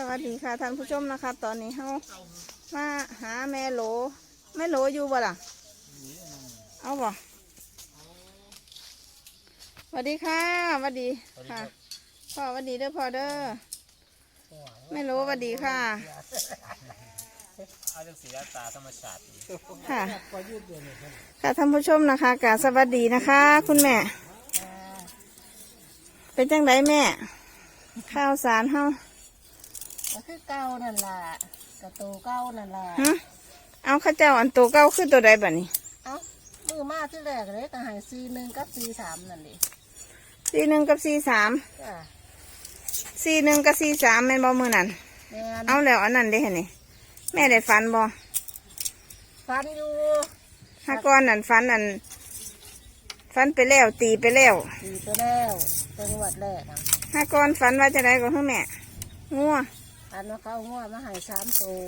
สวัสดีค่ะท่านผู้ชมนะคะ ตอนนี้เขามาหาแม่โหลแม่โหลอยู่บ่ล่ะ เอาบ่สวัสดีค่ะสวัสดีค่ะพ่อสวัสดีเด้อพ่อเด้อแม่โหลสวัสดีค่ะ เอาจากสีตาธรรมชาติดีค่ะค่ะท่านผู้ชมนะคะกราบสวัสดีนะคะ คุณแม่ เป็นจังไดแม่ ข้าวสารเฮา ก็คือเก้านั่นล่ะกระตูเก้านั่นล่ะฮะเอาข้าเจ้าอันตัวเก้าคือตัวใดบัดนี้ เอ้ามือมาที่แรกเลยก็ใหายซีหนึ่งกับซีสามนั่นดิสี่หนึ่งกับสี่สามจ้ะสี่หนึ่งกับสี่สามแม่นบ่มือนั่นแม่นเอาแล้วอันนั้นได้เห็นนี่แม่ได้ฝันบ่ฟันอยู่ห้าก้อนนั่นฝันอันฝันไปแล้วตีไปแล้วดีไปแล้วจังหวัดแรกนะห้าก้อนฝันว่าจะได้ก็คือแม่งัว อันว่าเขาง่วมาใหายสามตัว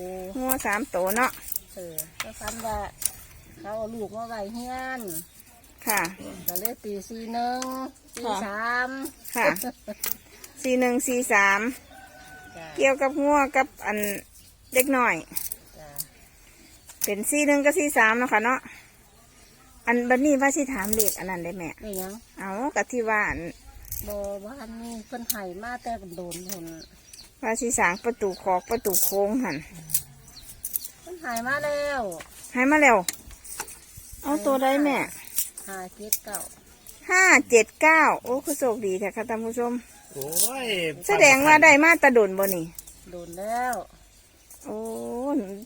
งัวสามตัวเนาะเออก็ฟันว่าเขาเอาลูกมาไว้เฮียนค่ะ ก็เลยตีซีหนึ่งซีสามค่ะ สี่หนึ่งสี่สามจ้ะเกี่ยวกับงัวกับอันเด็กหน่อย จ้ะเป็นสี่หนึ่งกับสี่สามเนาะค่ะเนาะอันบัดนี้ว่าสิถามเลขอันนั้นได้แม่ ไม่หยังเอากะที่ว่าอันบว่าอันนี้เพิ่นใหายมาแต่โดนผล ว่าสิสร้างประตูคอกประตูโค้งหันเพิ่นใหายมาแล้วให้มาแล้ว เอาตัวได้แม่หาเจ็ดเก้าห้าเจ็ดเก้าโอ้คือโชคดีแท้ค่ะท่านผู้ชม โอ้ยแสดงว่าได้มาตะดุนบ่นี่โดนแล้ว โอ้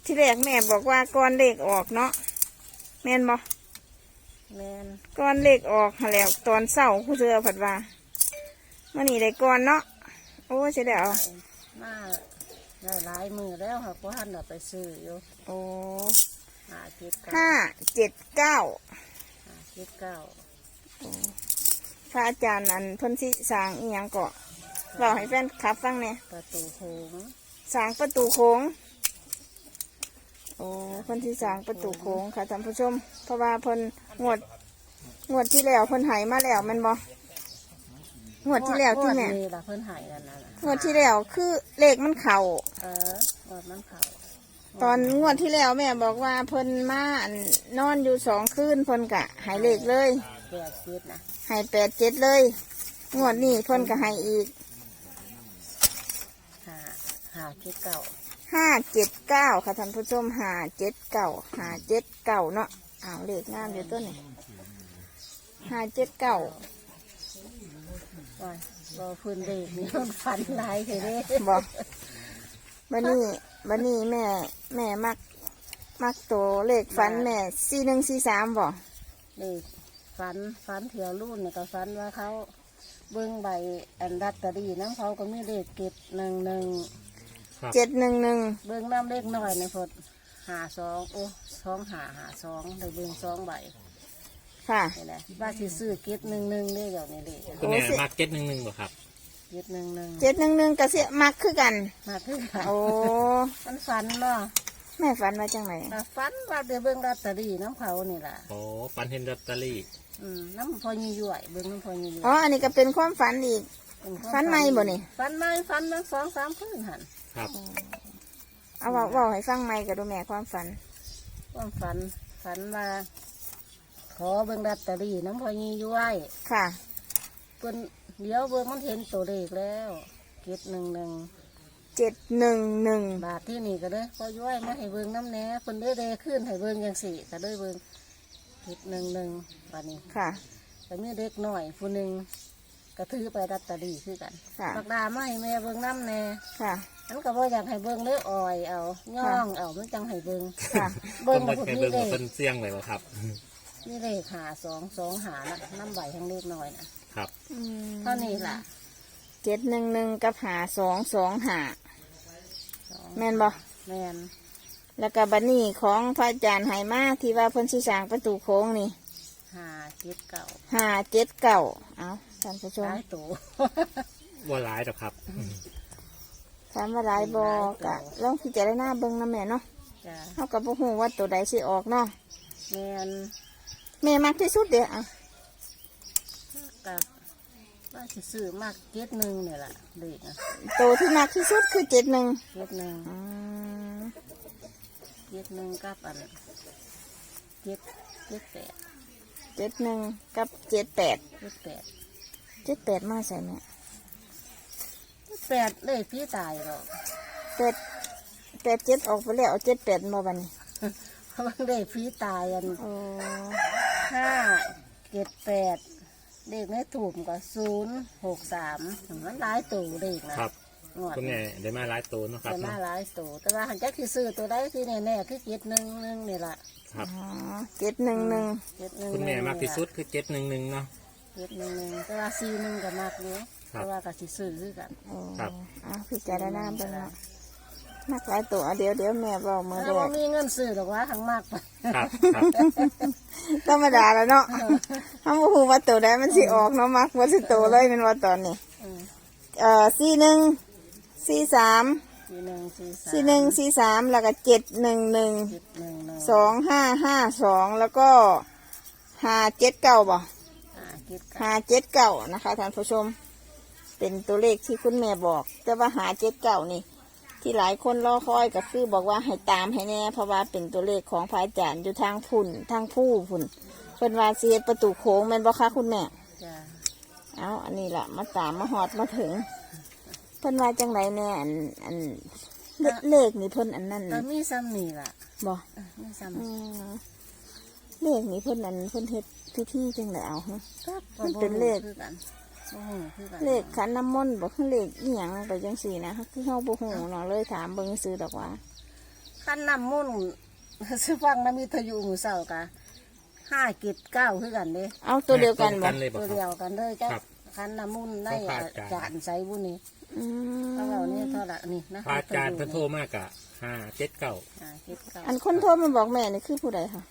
ที่แรกแม่บอกว่าก้อนเลขออกเนาะแม่นบ่แมนก้อนเลขออกหั้นแล้วตอนเศร้าผู้เสือผัดว่ามื่อนี้ได้ก้อนเนาะโอ้ใช่แล้ว มาได้หลายมือแล้วค่ะเพราะท่านเอาไปซื้ออยู่โอ้หาเจ็ดเก้าห้าเจ็ดเก้าหาเจ็ดเก้าพระอาจารย์อันเพิ่นสิสร้างอีหยังเกาะบอกให้แฟนคลับฟังเนี่ยประตูโค้งสร้างประตูโค้ง โอ้เพิ่นที่สร้างประตูโค้งค่ะท่านผู้ชม เพราะว่าเพิ่นงวดงวดที่แล้วเพิ่นใหายมาแล้วแมันบ่ งวดที่แล้วที่แม่งวดนี้ล่ะเพิ่นใหายแล้วนั่นน่ะงวดที่แล้วคือเลขมันเข่าเอองวดมันเขาตอนงวดที่แล้วแม่บอกว่าเพิ่นมาอั่นนอนอยู่สองคืนเพิ่นกะใหายเลขเลยแปดเจ็ดนะใหายแปดเจ็ดเลย งวดนี้เพิ่นก็ใหายอีกหาหาเจ็ดเก้าห้าเจ็ดเก้าค่ะท่านผู้ชมห้าเจ็ดเก้าห้าเจ็ดเก้าเนาะอ้าวเลขงามอยู่ตัวนี้ห้าเจ็ดเก้า ว่าบอพื้นเด็กนี่มันฟันหลายเถอะเด้บอกบันนี้บันนี้แม่ แม่มัก มักตัวเลขฝันแม่สี่หนึ่งสี่สามบอกเด็กฟันฟันเถียวรุ่นเนี่ยก็ฟันว่าเขาเบิ้งใบอันดัตเตอรี่น้ำเขาก็มีเลขเก็บหนึ่งหนึ่งเจ็ดหนึ่งหนึ่งเบิ้งน้ำเลขหน่อยในพดหาสองโอ้สองหาหาสองได้เบิ้งสองใบ ค่ะ นี่แหละว่าสิซื้อเก็บหนึ่งหนึ่งได้เดี๋ยวนี้เลยคุณแม่มาร์เก็ตหนึ่งหนึ่งบ่ครับ เก็บหนึ่งหนึ่งเจ็ดหนึ่งหนึ่งกระเสียมักคือกัน มาขึ้นค่ะโอ้มันฟันเนาะแม่ฝันว่าจังไหนแต่ฟันว่าเดี๋ยวเบิ้งลอตเตอรี่น้ำเขานี่แหละโอ้ฟันเห็นลอตเตอรี่ อืมน้ำพอยีย่วยเบิ้งน้ำพอยีย่วอ๋อยอันนี้ก็เป็นความฝันอีก เป็ควาฟันไหมบ่นี่ฟันไหมฟันตั้งสองสามคืนหันครับ เอาเว่าเว่าให้ฟังไหมกับดูแม่ความฝันว่าฝันฝันว่า ขอเบิ้งลอตเตอรี่น้ำพอยีย่วยค่ะ เพิ่นเดี๋ยวเบิ้งมันเห็นตัวเลขแล้วเก็บหนึ่งหนึ่งเจ็ดหนึ่งหนึ่งบาทที่นี่ก็เลยพอย่อยมาให้เบิ้งน้ำแหน่เพิ่นได้เดขึ้นให้เบิ้งยังสี่ก็เลยเบิ้งเก็บหนึ่งหนึ่งบาทนี้ค่ะแต่มีเด็กหน่อยผู้หนึ่งก็ถือไปลอตเตอรี่คือกันค่ะปักดามาให้แม่เบิ้งน้ำแหน่ค่ะอันก็บ่อยากให้เบิ้งเลยอ่อยเอาย่องเอามันจังให้เบิ้งค่ะ เบิ้งเบิ่มางพวกให้นี้เบิ่งเลว่ายเพิ่นเสี่ยงไว้บ่ครับ นี่เลขหาสองสองหานะน้ำใบทั้งเล็กน้อยนะครับอืมเท่านี้ล่ะเจ็ดหนึ่งหนึ่งกับหาสองสองหาสองแม่นบ่แมนแล้วก็บันนี่ของพระอาจารย์ไหมาที่ว่าเพิ่นสิสร้างประตูโค้งนี่หาเจ็ดเก่าห้าเจ็ดเก้าเอาท่านผู้ชมหลายตัวบ่หลายดอกครับถามว่าหลายบอกะลองพิจารณาเบิ่งนะแม่เนาะจ้ะเฮากับบ่ฮู้ว่าตัวใดสิออกเนาะแมน แม่มักที่สุดเด้ออะกับว่าสิซื้อมากเจ็ดหนึ่งเนี่ยแหละเด็กนะโตที่มากที่สุดคือเจ็ดหนึ่งเจ็ดหนึ่งอืมเจ็ดหนึ่งกับอันเจ็ดเจ็ดแปดเจ็ดหนึ่งกับเจ็ดแปดเจ็ดแปดเจ็ดแปดมาใส่เนี่ยเจ็ดแปดเลยพี่ตายหรอกแปดแปดเจ็ดออกไปแล้วเอาเจ็ดแปดมาบัดนเพราะว่าเลยพี่ตายอัน โอ้ ห้าเจ็ดแปดเด็กในถูกก็ศูนย์หกสามมันหลายตัวเด็กนะครับงวดคุณแม่ได้มาหลายตัวเนาะครับแต่มาเนาะหลายตัวแต่ว่าหันจักคือซื้อตัวได้ที่แน่ๆคือเจ็ดหนึ่งหนึ่งนี่แหละครับ อ๋อเจ็ดหนึ่งหนึ่งเจ็ดหนึ่งคุณแม่มากที่สุดคือเจ็ดหนึ่งหนึ่งเนาะ เจ็ดหนึ่งหนึ่งแต่ว่าสี่หนึ่งก็มากอยู่ครับ แต่ว่าก็สิซื้อคือกันโอ้ครับ อะพิจารณาไปละ นักหลายตัวเอาเดี๋ยวเดี๋ยวแม่บอกมือถ้าแรว่ากมีเงินซื้อหรอกว่าทั้งมากไปครับครับธรรมดาแล้วเนาะถ้าโมโหว่าตัวใดมันสิออกเนาะมักว่าสิโตเลยเป็นว่าตอนนี้อืมเอ่อสี่หนึ่งสี่สามสี่หนึ่งสี่สามสี่หนึ่งสี่สามแล้วก็เจ็ดหนึ่งหนึ่งเจ็ดหนึ่งหนึ่งสองห้าห้าสองแล้วก็ห้าเจ็ดเก้าบ่ อ่าเจ็ดเก้าห้าเจ็ดเก้านะคะท่านผู้ชม เป็นตัวเลขที่คุณแม่บอก แต่ว่าหาเจ็ดเก้านี่ ที่หลายคนรอคอยก็คือบอกว่าให้ตามให้แน่เพราะว่าเป็นตัวเลขของพระอาจารย์อยู่ทางพุ่นทางผู้พุ่นเพิ่นว่าเสียประตูโค้งแม่นบ่คะคุณแม่จ้ะเอาอันนี้ละมาตามมาหอดมาถึง เพิ่นว่าจังไรแน่อันอันเลเลขนี่เพิ่นอันนั้นก็มีซ้ำนี่ล่ะบ่อะมีซ้อืมเลขนี่เพิ่นอันเพิ่นเฮ็ดพิธีจังไดเอาฮะำก็มันเป็นเลขคือกันบ่ฮู้คือกัน เลขขันน้ำมนต์บ่คือเลขอีหยังไปจังซี่นะคือเฮาบ่ฮู้เนาะเลยถามเบิ่งซื้อดอกว่าขั้นน้ำมุ่นต์ซื้อฟังน้ำมิทยุหมูเศร้ากะห้ากิจเก้าคือกันเด้เอาตัวเดียวกันตรงบ่กันเลยบ่ตัวคเดียรับวกันเลยจ้ะครับขั้นน้ำมุ่นต์ในของพระอาจารย์จานใสบุญนี่อืเขามเอานี่เท่าไหร่นี่นะพระอาจารย์เพิ่นโทรมากะห้าเจ็ดเก้าห้ากิจเก้าอันคนโทรมาบอกแม่นี่คือผู้ใดคะ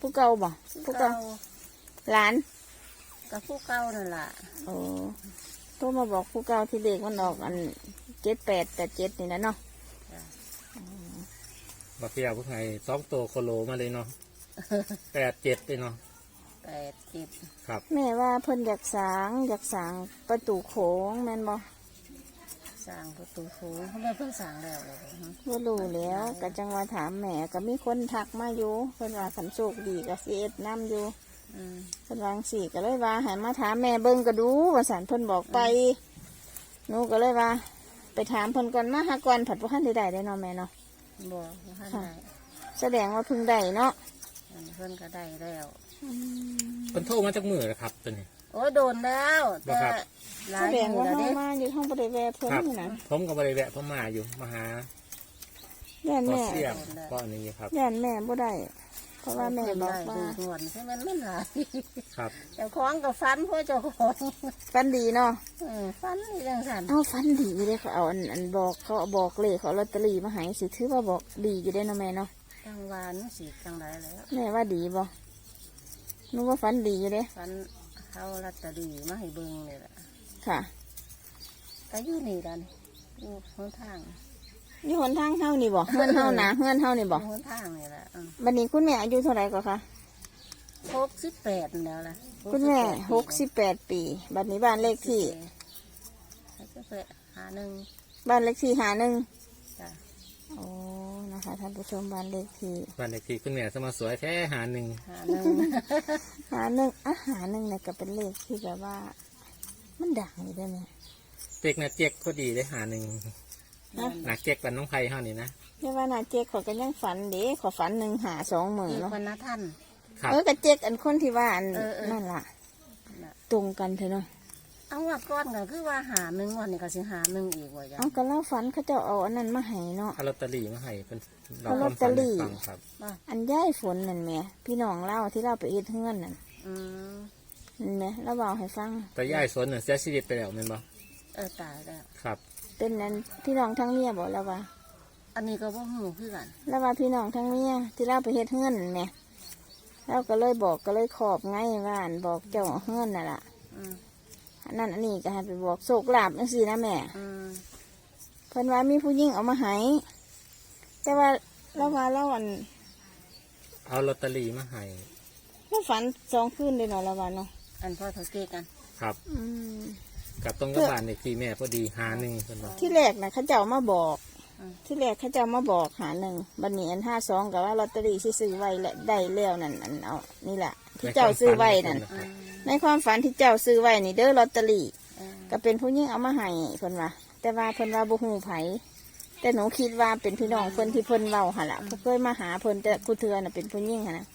ผู้เก่าบ่ผู้เก่าหลาน กับผู้เก่านั่นล่ะโอ้โทรมาบอกผู้เก่าที่เลขมันออกอัน78 87นี่นะเนาะบาเฟียวพวกไงสองตัวโคโลมาเลยเนาะแปดเจ็ดเลยเนาะแปดกิจครับแม่ว่าเพิ่นอยากสร้างอยากสร้างประตูโขงแม่นบ่สร้างประตูโค้งเขาไม่เพิ่งสร้างแล้วเลยฮะบ่รู้แล้วก็จังว่าถามแม่ก็มีคนทักมาอยู่เพิ่นว่าคันโชคดีก็สิเอ็ดนํอยู่อืม เพิ่นวาจั่งสี่ก็เลยว่าให้มาถามแม่เบิ่งก็ดูว่าสันเพิ่นบอกไปหนูก็เลยว่า ไปถามเพิ่นก่อนมาหาก่อนผัดบ่ทันได้ได้ได้เนาะแม่เนาะบอกว่าให้ได้แสดงว่าเพิ่งได้เนาะอันนี้เพิ่นก็ได้แล้วเพิ่นโทรมาจากมือนะครับตัวนี้ โอ้ยโดนแล้วแต่บ่ครับ หลาแสยดงมือว่าแล้วเฮาเด้มาอยู่ห้องบ่ได้แวะเพิ่นครับ นี่นะผมก็บริแวะเข้ามาอยู่มาหาย่านพอแม่เสียงก็อันนี้ครับ ย่านแม่บ่ได้ เพราะว่าแม่บอกว่าดูหวนใช่ไหมมันหลายครับเจ้าของกับฟันพวกเจ้าของฟันดีเนาะเออฟันนี่จังสันเอ้าฟันดีอยู่เด้เขาเอาอันอันบอกเขาเอาบอกเลขเขาเอาลอตเตอรี่มาให้สิถือว่าบอกดีอยู่ได้เนาะแม่เนาะจังหวานสีจังไรแล้วแม่ว่าดีบ่หนูว่าฟันดีอยู่เด้ฟันเขาลัตเตอรี่มาให้เบิ่งนี่แหละค่ะก็อยู่นี่ดันอยู่หนทาง นี่หนทางเฮานี่บ่เฮือนเฮานะเฮือนเฮานี่อบ่ยู่หนทางนี่แหละอืมบัดนี้คุณแม่อายุเท่าไหร่ก็คะหกสิบแปดแล้วล่ะคุณแม่หกสิบแปดปีบัดนี้บ้านเลขที่ หกสิบแปดหาหนึ่งบ้านเลขที่หาหนึ่งจ้ะโอ้นะคะท่านผู้ชมบ้านเลขที่บ้านเลขที่คุณแม่สมาสวยแท้หาหนึ่งหาหนึ่งหาหนึ่งอะหาหนึ่งเนี่ยก็เป็นเลขที่แบบว่า มันดังอยู่ด้วยเนี่ยเจ๊กนะเจ๊กก็ดีได้หาหนึ่ง หนักเจ๊กกันน้องไผ่เท่านี้นะเรียกว่านาเจ๊กขอยก็ยังฝันเด้ขอฝันหนึ่งหาสองหมื่นอีกเนาะวันนะท่าน ครับเออกับเจ๊กอันคนที่ว่าอันเออเออ นั่นล่ะน่ะตรงกันเถอะเนาะเอาว่าก้อนก็คือว่าหาหนึ่งวันนี้ก็สิหาหนึ่งอีกว่าจ้ะเอาก็เล่าฝันเขาเจะเอาอันนั้นมาให้เนาะ เอาลอตเตอรี่มาให้เป็นเราเอาคลอวาตมเตฝัอนรี่ให้ฟังครับ อันย่ายฝนนั่นแหม่พี่น้องเล่าที่เราไปเอ็ดเฮือนนั่นอืมนั่นแหม่เราเบาให้ฟังแต่ย่ายสนเนี่ยเสียชีวิตไปแล้วแม่นบ่เออตายแล้วครับ เป็นนั้นพี่น้องทั้งเมียบอกแล้วว่าอันนี้ก็บ่หูคือกัน แล้วว่าพี่น้องทั้งเมียที่เราไปเฮ็ดเฮือนนั่นแหม่เราก็เลยบอกก็เลยขอบไงว่าอันบอกเจ้าเฮือนน่ะล่ะอืมอันนั่นอันนี้ก็ให้ไปบอกโศกลาบจังซี่นะแม่ อืมเพิ่นว่ามีผู้หญิงเอามาให้แต่ว่าเราว่าเราอันเอาลอตเตอรี่มาให้เราฝันสองคืนเลยเนาะเราว่าเนาะอันพ่อเถาเกกันครับ อืม กับตรงกับบ้านเด็กที่แม่พอดีหาหนึ่งคนบอกที่แรกนะเขาเจ้ามาบอก อืม ที่แรกเขาเจ้ามาบอกหาหนึ่งบันนี้อันห้าสองกับว่าลอตเตอรี่ที่ซื้อไว้และได้แล้วนั่นอันเอานี่แหละที่เจ้าซื้อไว้นั่นอืมในความฝันที่เจ้าซื้อไว้นี่เด้อลอตเตอรี่ อืมก็เป็นผู้หญิงเอามาให้เพิ่นว่า แต่ว่าเพิ่นว่าบ่ฮู้ไผแต่หนูคิดว่าเป็นพี่น้องเพิ่นที่เพิ่นเว้าหั่นล่ะเพิ่นเคยมาหาเพิ่นแต่กูเทือน่ะเป็นผู้หญิงหั่นนะ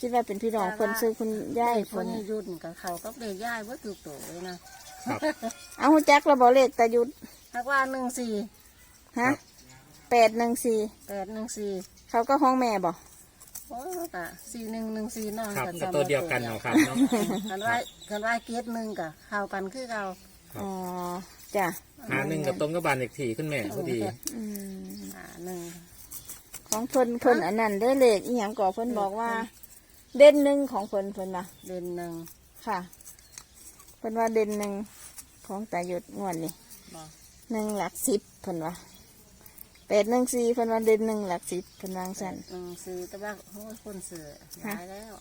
คิดว่าเป็นพี่น้องเพิ่นซื้อคุณยายคเพิ่นนนี้ยุ่นกับเขาก็เด็กย่ายว่าถูกตัวเลยนะเอาฮู้จักแล้วบ่เลขตายุดถ้าว่าหนึ่งสี่ฮะ814แปดหนึ่งสี่เขาก็ห้องแม่บ่โอ้ยกะสี่หนึ่งหนึ่งสี่น้องครับกันกับตัวเดียวกันเนาะครับเนาะ กันว่ากันว่าเกตหนึ่งกะเข้ากันคือเราครับ อ๋อจ้ะหาหนึ่งกับตรงกับบ้านเด็กที่คุณแม่พอดีอืมอ่าหนึ่งของเพิ่นเพิ่นอันนั้นเด้อเลขอีหยังก็เพิ่นบอกว่า เด่นหนึ่งของเพิ่นเพิ่นว่าเด่นหนึ่งค่ะเพิ่นว่าเด่นหนึ่งของตายุดงวดนี่บอกหนึ่งหลักสิบเพิ่นว่าแปดหนึ่งสี่เพิ่นว่าเด่นหนึ่งหลักสิบเพิ่นวาจั่งสัน หนึ่งซื้อแต่ว่าโอ้ยคนซื้อหลายแล้ว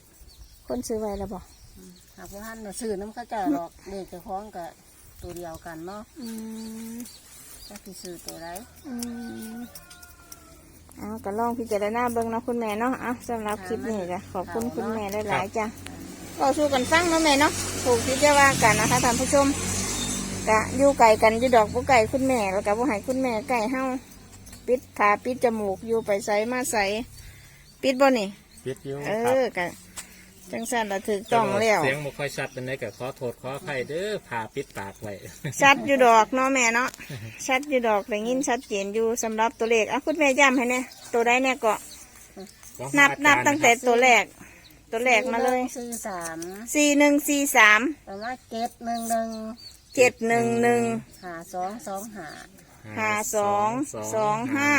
คนซื้อไว้แล้วบ่หากว่าท่านน่ะซื้อน้ำเข้าเจ้าหรอกเด็กจะคล้องกับตัวเดียวกันเนาะอืม ก็คือซื้อตัวไรอืม เอาก็ลองพิจารณาเบิ่งเนาะคุณแม่เนาะเอาสำหรับคลิปนี้จ้ะขอบคุณคุณแม่หลายๆจ้ะก็สู้กันฟังเนาะแม่เนาะถูกที่จะว่ากันนะคะท่านผู้ชมกะอยู่ไก่กันอยู่ดอกผู้ไก่คุณแม่แล้วก็ผู้ให้คุณแม่ไก่เฮาปิดผาปิดจมูกอยู่ไปใส่มาใส่ปิดบ่นี่ปิดอยูเอครับอกัน จังสันละถูกต้องแล้วเสียงบ่ค่อยชัดเป็นไรก็ขอโทษขออภัยเด้อผ่าปิดปากไว้ชัดอยู่ดอกเนาะแม่เนาะชัดอยู่ดอกแต่ยินชัดเจนอยู่สำหรับตัวเลขอะคุณแม่ย้ำให้เนี่ยตัวใดเนี่ยก็ของนับอาจารย์นับตั้งแต่ตัวแรก ตัวแรกมาเลยซื้อสามสี่หนึ่งสี่สามแต่ว่าเกตหนึ่งหนึ่งเจ็ดหนึ่งหนึ่งหาสองสองหาห้าสองสองห้า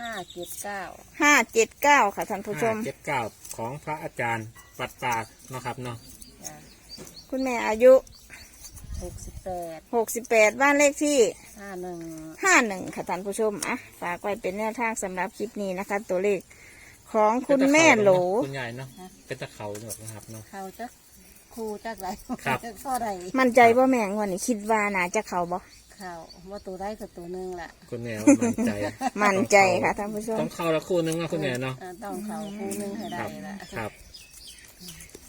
ห้าเจ็ดเก้าห้าเจ็ดเก้าค่ะท่านผู้ชห้ามเจ็ดเก้า ของพระอาจารย์ปัดปากเนาะครับเนาะจ้ะคุณแม่อายุหกสิบแปดหกสิบแปดบ้านเลขที่ ห้าหนึ่ง ห้าหนึ่งค่ะท่านผู้ชมอะฝากไว้เป็นแนวทางสำหรับคลิปนี้นะคะ ตัวเลขของคุณแม่โหลคุณยายเนาะเป็นตะเขาหมดนะครับเนาะ เขาจะครูจักไรครับข้อใดมั่นใจว่าแม่งวันนี้คิดว่าน่าจะเขาบ่ เขาว่าตัวได้กับตัวหนึ่งแหละคุณแม่ว่ามั่นใจมั่นใจค่ะท่านผู้ชม ต้องเข้าละคู่นึงเนาะคุณแม่เนาะอ่าต้องเขาครูหนึ่งให้คได้รับละครับ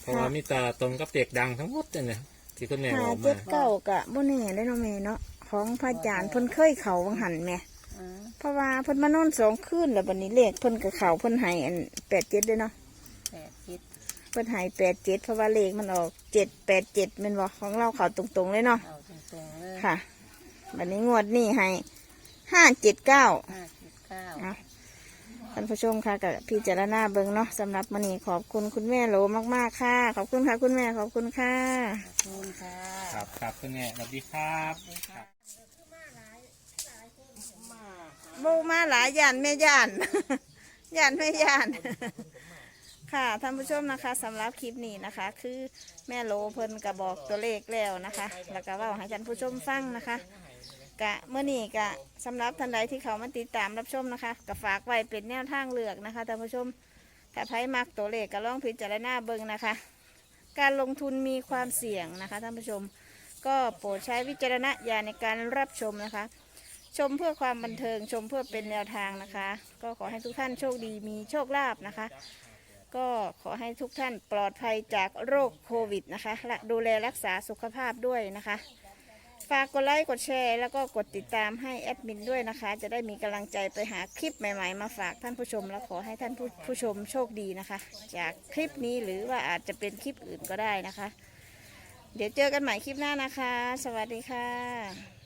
เพราะว่ามีแตาตรงกับเด็กดังทั้งหมดเลยเนี่ยที่คุณแม่ห้าบอกเจ็มาดเก้ากะบ่แน่ได้อเนาะแม่เนาะของพระอาจารย์เพิ่นเคยเขาวังหันแม่อ่าเพราะว่าเพิ่นมานอนสองคืนแล้วบัดนี้เลขเพิ่นกับเขาเพิ่นให้อันแปดเจ็ดด้วยเนาะแปดคิดเพิ่นให้แปดเจ็ดเพราะว่าเลขมันออกเจ็ดแปดเจ็ดแม่นบ่ของเราเขาตรงๆเลยเนาะเอาตรงๆเลยค่ะ บัดนี้งวดนี้ให้ห้าเจ็ดเก้าห้าเจ็ดเก้าอะท่านผู้ชมค่ะกับพิจารณาเบิ่งเนาะสำหรับมื้อนี้ขอบคุณคุณแม่โหลมากๆค่ะ ขอบคุณค่ะคุณแม่ขอบคุณค่ะ ขอบคุณค่ะครับครับคุณแม่สวัสดีครับครับโบมาหลายย่านแม่ย่าน ย่านแม่ย่าน ค่ะท่านผู้ชมนะคะสำหรับคลิปนี้นะคะ คือแม่โหลเพิ่นกระบอกตัวเลขแล้วนะคะ แล้วก็เว่าให้ท่านผู้ชมฟังนะคะ กะเมื่อนี้กะสำหรับท่านใดที่เขามาติดตามรับชมนะคะก็ฝากไว้เป็นแนวทางเลือกนะคะท่านผู้ชมถ้าไพ่มักตัวเลขก็ลองพิจารณาเบิ่งนะคะ การลงทุนมีความเสี่ยงนะคะท่านผู้ชม ก็โปรดใช้วิจารณญาณในการรับชมนะคะ ชมเพื่อความบันเทิงชมเพื่อเป็นแนวทางนะคะ ก็ขอให้ทุกท่านโชคดีมีโชคลาภนะคะ ก็ขอให้ทุกท่านปลอดภัยจากโรคโควิดนะคะและดูแลรักษาสุขภาพด้วยนะคะ ฝากกดไลค์กดแชร์ แล้วก็กดติดตามให้แอดมินด้วยนะคะ จะได้มีกำลังใจไปหาคลิปใหม่ ๆ มาฝากท่านผู้ชม และขอให้ท่านผู้ผู้ชมโชคดีนะคะ จากคลิปนี้หรือว่าอาจจะเป็นคลิปอื่นก็ได้นะคะ เดี๋ยวเจอกันใหม่คลิปหน้านะคะ สวัสดีค่ะ